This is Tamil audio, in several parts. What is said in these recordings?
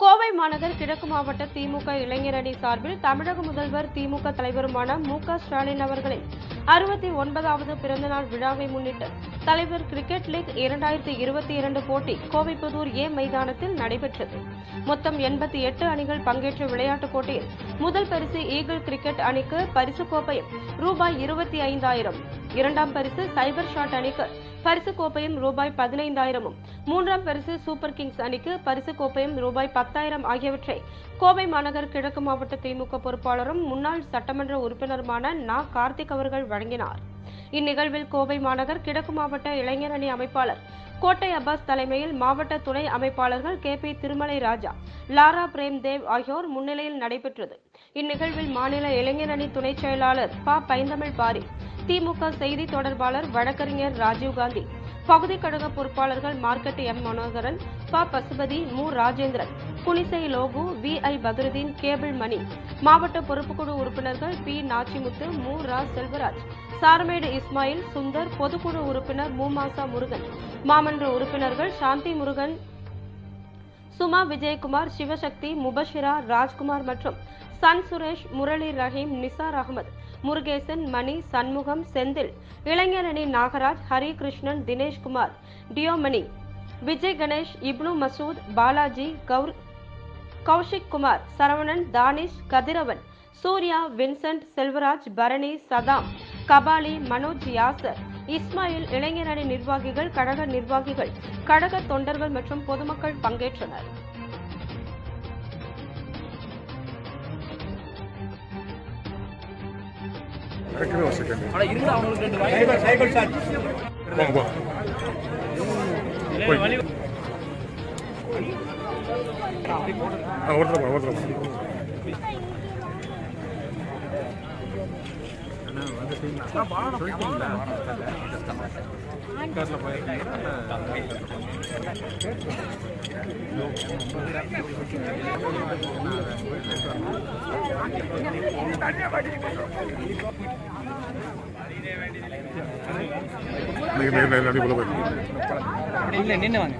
கோவை மாநகர் கிழக்கு மாவட்ட திமுக இளைஞரணி சார்பில் தமிழக முதல்வர் திமுக தலைவருமான மு க ஸ்டாலின் அவர்களின் அறுபத்தி ஒன்பதாவது பிறந்தநாள் விழாவை முன்னிட்டு தலைவர் கிரிக்கெட் லீக் இரண்டாயிரத்தி இருபத்தி இரண்டு போட்டி கோவைப்புதூர் ஏ மைதானத்தில் நடைபெற்றது. மொத்தம் எண்பத்தி எட்டு அணிகள் பங்கேற்ற விளையாட்டுப் போட்டியில் முதல் பரிசு ஈகிள் கிரிக்கெட் அணிக்கு பரிசு கோப்பையும் ரூபாய் இருபத்தி ஐந்தாயிரம் இரண்டாம் பரிசு சைபர் ஷாட் அணிக்கு பரிசு கோப்பையும் ரூபாய் பதினைந்தாயிரமும் மூன்றாம் பரிசு சூப்பர் கிங்ஸ் அணிக்கு பரிசு கோப்பையும் ரூபாய் பத்தாயிரம் ஆகியவற்றை கோவை மாநகர் கிழக்கு மாவட்ட திமுக பொறுப்பாளரும் முன்னாள் சட்டமன்ற உறுப்பினருமான நா. கார்த்திக் அவர்கள் வழங்கினார். இந்நிகழ்வில் கோவை மாநகர் கிழக்கு மாவட்ட இளைஞர் அணி அமைப்பாளர் கோட்டை அப்பாஸ் தலைமையில் மாவட்ட துணை அமைப்பாளர்கள் கே. பி. திருமலை ராஜா லாரா பிரேம்தேவ் ஆகியோர் முன்னிலையில் நடைபெற்றது. இந்நிகழ்வில் மாநில இளைஞர் அணி துணைச் செயலாளர் ப. பைந்தமிழ் பாரி திமுக செய்தி தொடர்பாளர் வழக்கறிஞர் ராஜீவ்காந்தி பகுதி கழக பொறுப்பாளர்கள் மார்க்கெட் எம் மனோகரன் ப. பசுபதி மு. Rajendran Kunisai Logu V. I. Badruddin cable Mani மாவட்ட பொறுப்புக்குழு உறுப்பினர்கள் பி. நாச்சிமுத்து மு. ரா. செல்வராஜ் சாரமேடு இஸ்மாயில் சுந்தர் பொதுக்குழு உறுப்பினர் மூமாசா முருகன் மாமன்ற உறுப்பினர்கள் சாந்தி முருகன் சுமா விஜயகுமார் சிவசக்தி முபஷிரா ராஜ்குமார் மற்றும் சன் சுரேஷ் முரளி ரஹீம் நிசார் அகமது முருகேசன் மணி சண்முகம் செந்தில் இளைஞரணி நாகராஜ் ஹரிகிருஷ்ணன் தினேஷ்குமார் டியோமணி விஜய் கணேஷ் இப்னு மசூத் பாலாஜி கௌர் கௌஷிக் குமார் சரவணன் தானிஷ் கதிரவன் சூர்யா வின்சென்ட் செல்வராஜ் பரணி சதாம் கபாலி மனோஜ் யாசர் இஸ்மாயில் இளைஞரணி நிர்வாகிகள் கழக நிர்வாகிகள் கழக தொண்டர்கள் மற்றும் பொதுமக்கள் பங்கேற்றனர். டக்குனு ஒரு செகண்ட் இல்ல நின்னு வாங்க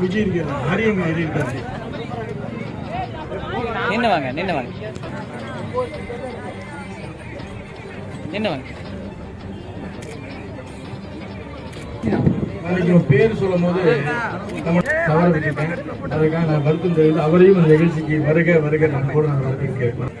விஜய் இருக்காரு ஹரி ஹரி வாங்க நின்று வாங்க. என்ன பேர் சொல்லும் போது நம்ம தவற விட்டுட்டேன் அதுக்காக நான் வருத்தம் தெரிவித்து அவரையும் இந்த நிகழ்ச்சிக்கு வருக வருக நான் கூட நான் வரவேற்கிறேன்